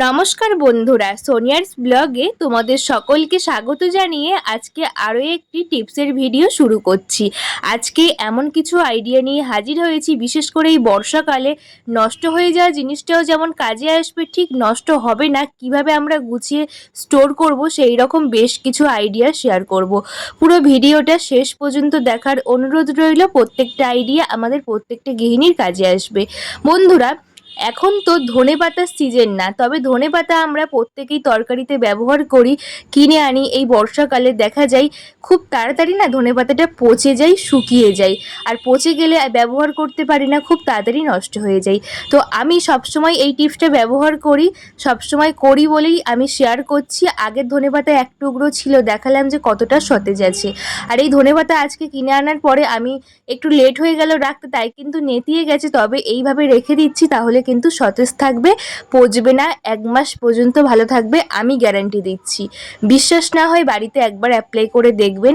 নমস্কার বন্ধুরা, সোনিয়ার্স ব্লগে তোমাদের সকলকে স্বাগত জানিয়ে আজকে আরও একটি টিপসের ভিডিও শুরু করছি। আজকে এমন কিছু আইডিয়া নিয়ে হাজির হয়েছি, বিশেষ করে এই বর্ষাকালে নষ্ট হয়ে যাওয়া জিনিসটাও যেমন কাজে আসবে, ঠিক নষ্ট হবে না, কীভাবে আমরা গুছিয়ে স্টোর করব সেই রকম বেশ কিছু আইডিয়া শেয়ার করব। পুরো ভিডিওটা শেষ পর্যন্ত দেখার অনুরোধ রইল, প্রত্যেকটা আইডিয়া আমাদের প্রত্যেকটা গৃহিণীর কাজে আসবে। বন্ধুরা এখন তো ধনে পাতার সিজন না, তবে ধনে পাতা আমরা প্রত্যেকেই তরকারিতে ব্যবহার করি, কিনে আনি, এই বর্ষাকালে দেখা যায় খুব তাড়াতাড়ি না ধনে পাতাটা পচে যায়, শুকিয়ে যায়। আর পচে গেলে ব্যবহার করতে পারি না, খুব তাড়াতাড়ি নষ্ট হয়ে যায়। তো আমি সবসময় এই টিপসটা ব্যবহার করি, সবসময় করি বলেই আমি শেয়ার করছি। আগের ধনে পাতা এক টুকরো ছিল, দেখালাম যে কতটা সতেজ আছে। আর এই ধনে পাতা আজকে কিনে আনার পরে আমি একটু লেট হয়ে গেল, রাখতে তাই কিন্তু নেতিয়ে গেছে, তবে এইভাবে রেখে দিচ্ছি, তাহলে কিন্তু সতেজ থাকবে, পচবে না, এক মাস পর্যন্ত ভালো থাকবে, আমি গ্যারান্টি দিচ্ছি। বিশ্বাস না হয় বাড়িতে একবার অ্যাপ্লাই করে দেখবেন,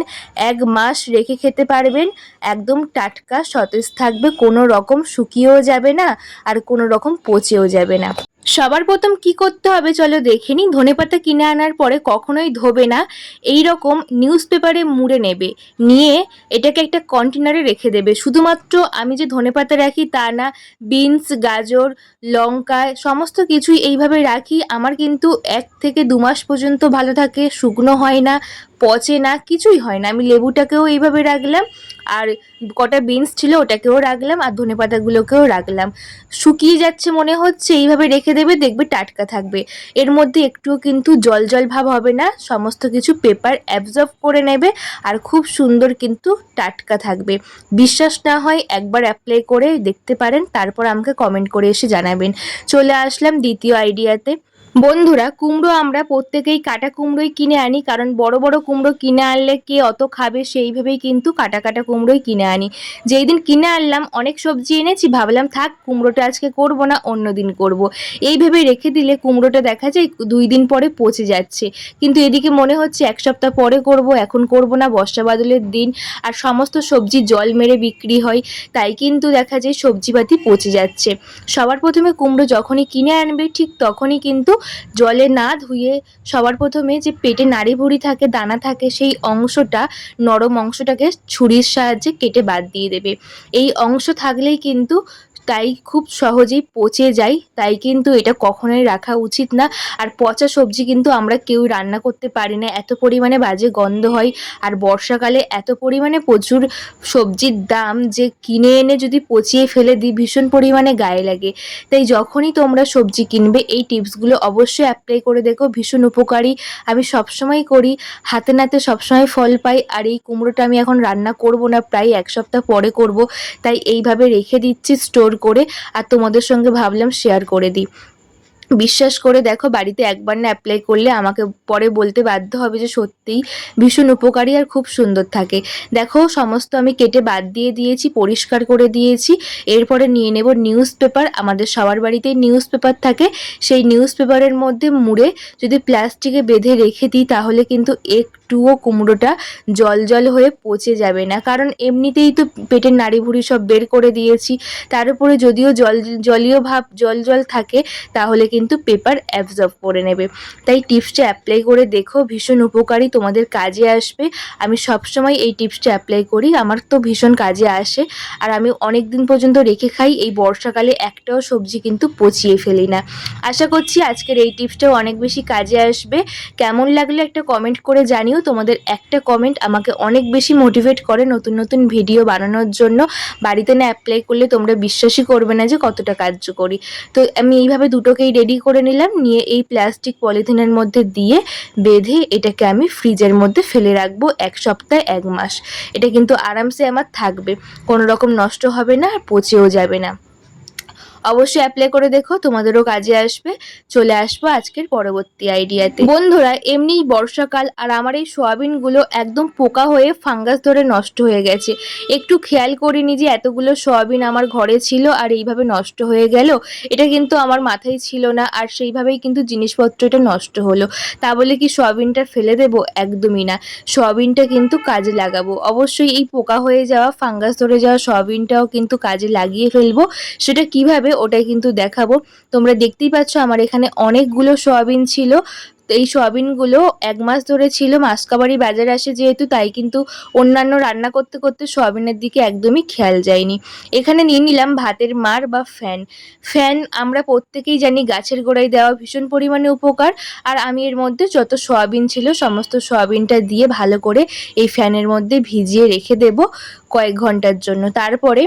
এক মাস রেখে খেতে পারবেন, একদম টাটকা সতেজ থাকবে, কোনো রকম শুকিয়েও যাবে না, আর কোনো রকম পচেও যাবে না। সবার প্রথম কি করতে হবে চলো দেখে নিই। ধনেপাতা কিনে আনার পরে কখনোই ধোবে না। এই রকম নিউজ পেপারে মুড়ে নেবে। নিয়ে এটাকে একটা কন্টেনারে রেখে দেবে। শুধুমাত্র আমি যে ধনেপাতা রাখি তা না বিনস গাজর, লঙ্কা, সমস্ত কিছুই এইভাবে রাখি। আমার কিন্তু এক থেকে দু মাস পর্যন্ত ভালো থাকে, শুকনো হয় না পচে না, কিছুই হয় না। আমি লেবুটাকেও এইভাবে রাখলাম, আর কটা বিনস ছিল ওটাকেও রাখলাম, আর ধনে পাতাগুলোকেও রাখলাম। শুকিয়ে যাচ্ছে মনে হচ্ছে, এইভাবে রেখে দেবে, দেখবে টাটকা থাকবে। এর মধ্যে একটুও কিন্তু জল জল ভাব হবে না, সমস্ত কিছু পেপার অ্যাবজর্ব করে নেবে, আর খুব সুন্দর কিন্তু টাটকা থাকবে। বিশ্বাস না হয় একবার অ্যাপ্লাই করে দেখতে পারেন, তারপর আমাকে কমেন্ট করে এসে জানাবেন। চলে আসলাম দ্বিতীয় আইডিয়াতে বন্ধুরা, কুমড়ো আমরা প্রত্যেকেই কাটা কুমড়োই কিনে আনি, কারণ বড় বড় কুমড়ো কিনে আনলে কে অত খাবে সেইভাবেই কিন্তু কাটা কাটা কুমড়োই কিনে আনি। যেই দিন কিনে আনলাম, অনেক সবজি এনেছি, ভাবলাম থাক, কুমড়োটা আজকে করব না অন্য দিন করব। এই ভেবে রেখে দিলে কুমড়োটা দেখা যায় দুই দিন পরে পচে যাচ্ছে। কিন্তু এদিকে মনে হচ্ছে এক সপ্তাহ পরে করব, এখন করব না, বর্ষা বাদলের দিন, আর সমস্ত সবজি জল মেরে বিক্রি হয়, তাই কিন্তু দেখা যায় সবজিপাতি পচে যাচ্ছে। সবার প্রথমে কুমড়ো যখনই কিনে আনবে, ঠিক তখনই কিন্তু জলে না ধুয়ে সবার প্রথমে যে পেটে নাড়ি ভুড়ি থাকে, দানা থাকে, সেই অংশটা, নরম অংশটাকে ছুরির সাহায্যে কেটে বাদ দিয়ে দেবে। এই অংশ থাকলেই কিন্তু তাই খুব সহজেই পচে যায়, তাই কিন্তু এটা কখনোই রাখা উচিত না। আর পচা সবজি কিন্তু আমরা কেউ রান্না করতে পারি না, এত পরিমাণে বাজে গন্ধ হয়। আর বর্ষাকালে এত পরিমাণে প্রচুর সবজির দাম যে কিনে এনে যদি পচিয়ে ফেলে দিই, ভীষণ পরিমাণে গায়ে লাগে। তাই যখনই তোমরা সবজি কিনবে, এই টিপসগুলো অবশ্যই অ্যাপ্লাই করে দেখো, ভীষণ উপকারী। আমি সবসময় করি, হাতে নাতে সবসময় ফল পাই, আর এই কুমড়োটা আমি এখন রান্না করব না, প্রায় এক সপ্তাহ পরে করব। তাই এইভাবে রেখে দিচ্ছি স্টোর করে আর তোমাদের সঙ্গে ভাবলাম শেয়ার করে দিই। বিশ্বাস করে দেখো বাড়িতে একবার না অ্যাপ্লাই করলে আমাকে পরে বলতে বাধ্য হবে যে সত্যিই ভীষণ উপকারী আর খুব সুন্দর থাকে। দেখো সমস্ত আমি কেটে বাদ দিয়ে দিয়েছি, পরিষ্কার করে দিয়েছি। এরপরে নিয়ে নেব নিউজ পেপার আমাদের সবার বাড়িতেই নিউজ পেপার থাকে। সেই নিউজ পেপারের মধ্যে মুড়ে যদি প্লাস্টিকে বেঁধে রেখে দিই তাহলে কিন্তু একটুও কুমড়োটা জল জল হয়ে পচে যাবে না। কারণ এমনিতেই তো পেটের নাড়ি ভুড়ি সব বের করে দিয়েছি। তার উপরে যদিও জল জলীয় ভাব, জল জল থাকে, তাহলে কিন্তু পেপার অ্যাবজর্ব করে নেবে। তাই টিপসটা অ্যাপ্লাই করে দেখো, ভীষণ উপকারী তোমাদের কাজে আসবে। আমি সবসময় এই টিপসটা অ্যাপ্লাই করি, আমার তো ভীষণ কাজে আসে। আর আমি অনেক দিন পর্যন্ত রেখে খাই, এই বর্ষাকালে একটাও সবজি কিন্তু পচিয়ে ফেলি না। আশা করছি আজকের এই টিপসটাও অনেক বেশি কাজে আসবে। কেমন লাগলে একটা কমেন্ট করে জানিও। তোমাদের একটা কমেন্ট আমাকে অনেক বেশি মোটিভেট করে নতুন নতুন ভিডিও বানানোর জন্য। বাড়িতে না অ্যাপ্লাই করলে তোমরা বিশ্বাসই করবে না যে কতটা কার্যকরী। তো আমি এইভাবে দুটোকেই রেডি করে নিলাম, নিয়ে এই প্লাস্টিক পলিথিনের মধ্যে দিয়ে বেঁধে এটাকে আমি ফ্রিজের মধ্যে ফেলে রাখব এক সপ্তাহ, এক মাস। এটা কিন্তু আরামসে আমার থাকবে, কোনো রকম নষ্ট হবে না আর পচেও যাবে না। অবশ্যই অ্যাপ্লাই করে দেখো, তোমাদেরও কাজে আসবে। চলে আসব আজকের পরবর্তী আইডিয়াতে বন্ধুরা, এমনিই বর্ষাকাল আর আমার এই সোয়াবিনগুলো একদম পোকা হয়ে ফাঙ্গাস ধরে নষ্ট হয়ে গেছে। একটু খেয়াল করিনি যে এতগুলো সোয়াবিন আমার ঘরে ছিল আর এইভাবে নষ্ট হয়ে গেল। এটা কিন্তু আমার মাথায় ছিল না আর সেইভাবেই কিন্তু জিনিসপত্রটা নষ্ট হলো। তা বলে কি সোয়াবিনটা ফেলে দেব? একদমই না। সোয়াবিনটা কিন্তু কাজে লাগাবো। অবশ্যই এই পোকা হয়ে যাওয়া ফাঙ্গাস ধরে যাওয়া সোয়াবিনটাও কিন্তু কাজে লাগিয়ে ফেলব। সেটা কীভাবে হবে, ওটাই কিন্তু দেখাবো। তোমরা দেখতেই পাচ্ছ আমার এখানে অনেকগুলো সোয়াবিন ছিল। এই সোয়াবিনগুলো এক মাস ধরে ছিল, মাসকাবারি বাজার আসে যেহেতু, তাই কিন্তু অন্যান্য রান্না করতে করতে সোয়াবিনের দিকে একদমই খেয়াল যায়নি। এখানে নিয়ে নিলাম ভাতের মার বা ফ্যান। ফ্যান আমরা প্রত্যেকেই জানি গাছের গোড়ায় দেওয়া ভীষণ পরিমাণে উপকার, আর আমি এর মধ্যে যত সোয়াবিন ছিল, সমস্ত সোয়াবিনটা দিয়ে ভালো করে এই ফ্যানের মধ্যে ভিজিয়ে রেখে দেব কয়েক ঘণ্টার জন্য। তারপরে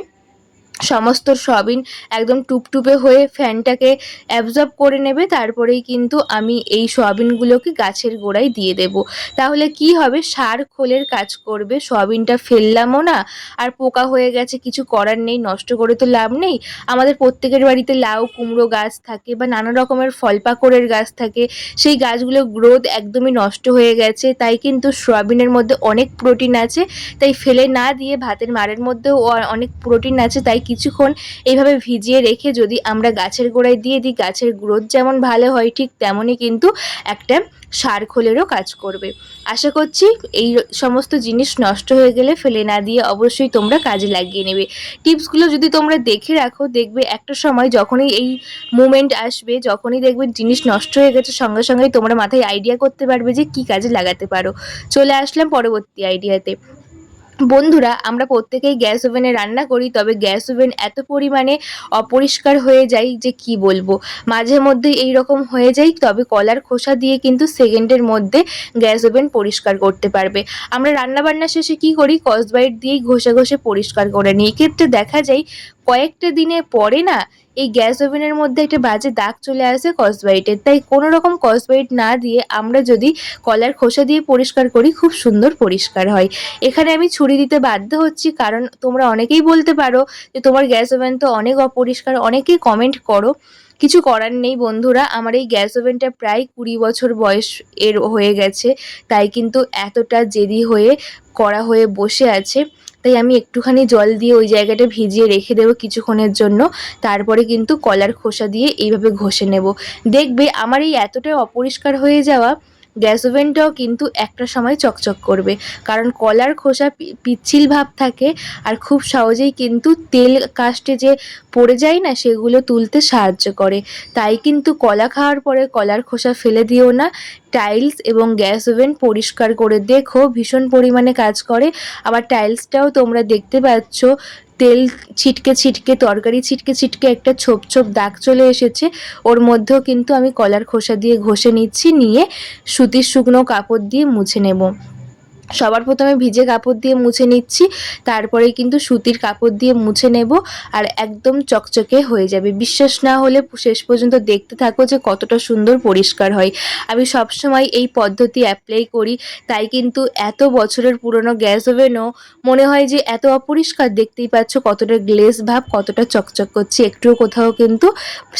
সমস্ত সয়াবিন একদম টুপটুপে হয়ে ফ্যানটাকে অ্যাবজর্ব করে নেবে, তারপরেই কিন্তু আমি এই সয়াবিনগুলোকে গাছের গোড়ায় দিয়ে দেব। তাহলে কি হবে? সার খোলের কাজ করবে সয়াবিনটা ফেললামও না, আর পোকা হয়ে গেছে, কিছু করার নেই, নষ্ট করে তো লাভ নেই। আমাদের প্রত্যেকের বাড়িতে লাউ, কুমড়ো গাছ থাকে বা নানা রকমের ফল পাকড়ের গাছ থাকে, সেই গাছগুলো গ্রোথ একদমই নষ্ট হয়ে গেছে, তাই কিন্তু সয়াবিনের মধ্যে অনেক প্রোটিন আছে, তাই ফেলে না দিয়ে ভাতের মারের মধ্যেও অনেক প্রোটিন আছে, তাই কিছুক্ষণ এইভাবে ভিজিয়ে রেখে যদি আমরা গাছের গোড়ায় দিয়ে দিই, গাছের গ্রোথ যেমন ভালো হয় ঠিক তেমনই কিন্তু একটা সার খোলেরও কাজ করবে। আশা করছি এই সমস্ত জিনিস নষ্ট হয়ে গেলে ফেলে না দিয়ে অবশ্যই তোমরা কাজে লাগিয়ে নেবে। টিপসগুলো যদি তোমরা দেখে রাখো, দেখবে একটা সময় যখনই এই মুমেন্ট আসবে, যখনই দেখবে জিনিস নষ্ট হয়ে গেছে, সঙ্গে সঙ্গেই তোমরা মাথায় আইডিয়া করতে পারবে যে কি কাজে লাগাতে পারো। চলে আসলাম পরবর্তী আইডিয়াতে বন্ধুরা, আমরা প্রত্যেকেই গ্যাস ওভেনে রান্না করি, তবে গ্যাস ওভেন এত পরিমাণে অপরিষ্কার হয়ে যায় যে কি বলব। মাঝে মধ্যে এই রকম হয়ে যায়, তবে কলার খোসা দিয়ে কিন্তু সেকেন্ডের মধ্যে গ্যাস ওভেন পরিষ্কার করতে পারবে। আমরা রান্না বান্না শেষে কি করি? কসবাইট দিয়েই ঘষে ঘষে পরিষ্কার করে নিই। এক্ষেত্রে দেখা যায়, কয়েকটা দিনে পরে না এই গ্যাস ওভেনের মধ্যে একটা বাজে দাগ চলে আসে কসবাইটের। তাই কোনো রকম কসবাইট না দিয়ে আমরা যদি কলার খোসা দিয়ে পরিষ্কার করি, খুব সুন্দর পরিষ্কার হয়। এখানে আমি ছুরি দিতে বাধ্য হচ্ছি কারণ তোমরা অনেকেই বলতে পারো যে তোমার গ্যাস ওভেন তো অনেক অপরিষ্কার, অনেকেই কমেন্ট করো। কিছু করার নেই বন্ধুরা, আমার এই গ্যাস ওভেনটা প্রায় কুড়ি বছর বয়স এর হয়ে গেছে, তাই কিন্তু এতটা জেদি হয়ে করা হয়ে বসে আছে। তাই আমি একটুখানি জল দিয়ে ওই জায়গাটা ভিজিয়ে রেখে দেবো কিছুক্ষণের জন্য। তারপরে কিন্তু কলার খোসা দিয়ে এইভাবে ঘষে নেব। দেখবে আমার এই এতটাই অপরিষ্কার হয়ে যাওয়া গ্যাস ওভেনটাও কিন্তু একটা সময় চকচক করবে। কারণ কলার খোসা পিচ্ছিল ভাব থাকে আর খুব সহজেই কিন্তু তেল কাস্টে যে পড়ে যায় না, সেগুলো তুলতে সাহায্য করে। তাই কিন্তু কলা খাওয়ার পরে কলার খোসা ফেলে দিও না। টাইলস এবং গ্যাস ওভেন পরিষ্কার করে দেখো, ভীষণ পরিমাণে কাজ করে। আবার টাইলসটাও তোমরা দেখতে পাচ্ছ তেল ছিটকে ছিটকে, তরকারি ছিটকে ছিটকে একটা ছোপ ছোপ দাগ চলে এসেছে। ওর মধ্যেও কিন্তু আমি কলার খোসা দিয়ে ঘষে নিচ্ছি, নিয়ে সুতির শুকনো কাপড় দিয়ে মুছে নেব। সবার প্রথমে ভিজে কাপড় দিয়ে মুছে নিচ্ছি, তারপরে কিন্তু সুতির কাপড় দিয়ে মুছে নেব আর একদম চকচকে হয়ে যাবে। বিশ্বাস না হলে শেষ পর্যন্ত দেখতে থাকো যে কতটা সুন্দর পরিষ্কার হয়। আমি সবসময় এই পদ্ধতি অ্যাপ্লাই করি, তাই কিন্তু এত বছরের পুরনো গ্যাস ওভেনও মনে হয় যে এত অপরিষ্কার। দেখতেই পাচ্ছ কতটা গ্লেজ ভাব, কতটা চকচক করছে, একটুও কোথাও কিন্তু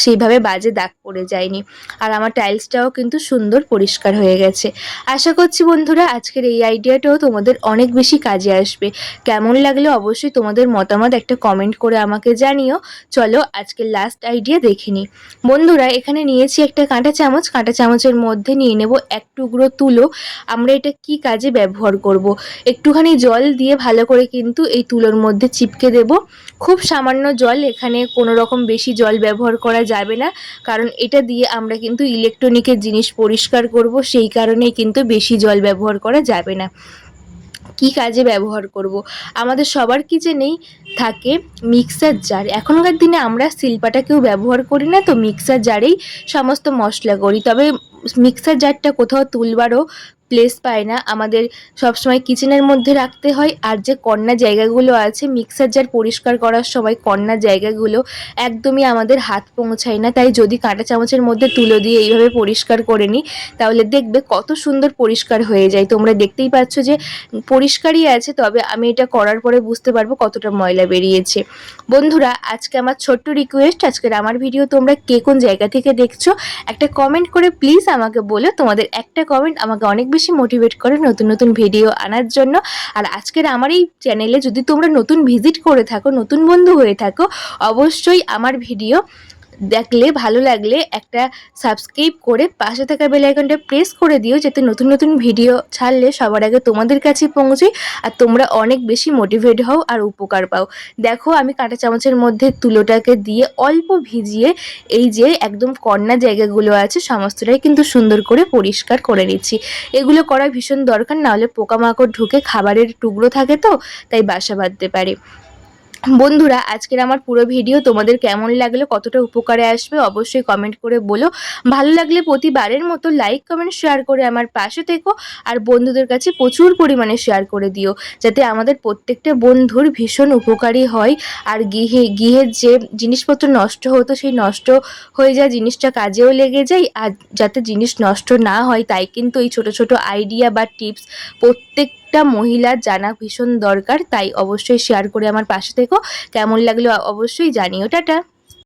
সেইভাবে বাজে দাগ পড়ে যায়নি। আর আমার টাইলসটাও কিন্তু সুন্দর পরিষ্কার হয়ে গেছে। আশা করছি বন্ধুরা, আজকের এই আইডিয়াটাও তোমাদের অনেক বেশি কাজে আসবে। কেমন লাগলে অবশ্যই তোমাদের মতামত একটা কমেন্ট করে আমাকে জানিও। চলো আজকের লাস্ট আইডিয়া দেখে নিই। বন্ধুরা, এখানে নিয়েছি একটা কাঁটা চামচ। কাঁটা চামচের মধ্যে নিয়ে নেব এক টুকরো তুলো। আমরা এটা কি কাজে ব্যবহার করব। একটুখানি জল দিয়ে ভালো করে কিন্তু এই তুলোর মধ্যে চিপকে দেব। খুব সামান্য জল, এখানে কোনো রকম বেশি জল ব্যবহার করা যাবে না। কারণ এটা দিয়ে আমরা কিন্তু ইলেকট্রনিকের জিনিস পরিষ্কার করব, সেই কারণেই কিন্তু বেশি জল ব্যবহার করা যাবে না। কি কাজে ব্যবহার করব। আমাদের সবার কিচেনেই থাকে মিক্সার জার এখনকার দিনে আমরা শিল্পাটা কেউ ব্যবহার করি না তো মিক্সার জারেই সমস্ত মশলা করি তবে মিক্সার জারটা কোথাও তুলবারও প্লেস পায় না। আমাদের সবসময় কিচেনের মধ্যে রাখতে হয়। আর যে কর্নার জায়গাগুলো আছে মিক্সার জার পরিষ্কার করার সময় কর্নার জায়গাগুলো একদমই আমাদের হাত পৌঁছায় না। তাই যদি কাঁটা চামচের মধ্যে তুলো দিয়ে এইভাবে পরিষ্কার করে নিই, তাহলে দেখবে কত সুন্দর পরিষ্কার হয়ে যায়। তোমরা দেখতেই পাচ্ছ যে পরিষ্কারই আছে, তবে আমি এটা করার পরে বুঝতে পারব কতটা ময়লা বেরিয়েছে। বন্ধুরা, আজকে আমার ছোট্ট রিকোয়েস্ট আজকের আমার ভিডিও তোমরা কে কোন জায়গা থেকে দেখছ, একটা কমেন্ট করে প্লিজ আমাকে বলো। তোমাদের একটা কমেন্ট আমাকে অনেক বেশি মোটিভেট করে নতুন নতুন ভিডিও আনার জন্য। আর আজকের আমার এই চ্যানেলে যদি তোমরা নতুন ভিজিট করে থাকো, নতুন বন্ধু হয়ে থাকো, অবশ্যই আমার ভিডিও দেখলে, ভালো লাগলে একটা সাবস্ক্রাইব করে পাশে থাকা বেল আইকনটা প্রেস করে দিও, যাতে নতুন নতুন ভিডিও ছাড়লে সবার আগে তোমাদের কাছে পৌঁছে আর তোমরা অনেক বেশি মোটিভেট হও আর উপকার পাও। দেখো, আমি কাঁটা চামচের মধ্যে তুলোটাকে দিয়ে অল্প ভিজিয়ে এই যে একদম কর্নার জায়গাগুলো আছে, সমস্তটাই কিন্তু সুন্দর করে পরিষ্কার করে নিচ্ছি। এগুলো করা ভীষণ দরকার নাহলে পোকামাকড় ঢুকে খাবারের টুকরো থাকে তো, তাই বাসা বাঁধতে পারে। বন্ধুরা, আজকের আমার পুরো ভিডিও তোমাদের কেমন লাগল, কতটা উপকারে আসবে অবশ্যই কমেন্ট করে বলো। ভালো লাগলে প্রতিবারের মতো লাইক কমেন্ট শেয়ার করে আমার পাশে থেকো আর বন্ধুদের কাছে প্রচুর পরিমাণে শেয়ার করে দিও, যাতে আমাদের প্রত্যেকটা বন্ধুর ভীষণ উপকারী হয়। আর গৃহে, গৃহের যে জিনিসপত্র নষ্ট হতো, সেই নষ্ট হয়ে যায় জিনিসটা কাজেও লেগে যায়। আর যাতে জিনিস নষ্ট না হয়, তাই কিন্তু এই ছোট ছোট আইডিয়া বা টিপস প্রত্যেকটা মহিলার জানা ভীষণ দরকার, তাই অবশ্যই শেয়ার করে আমার পাশে থেকো। কেমন লাগল অবশ্যই জানিও। টাটা!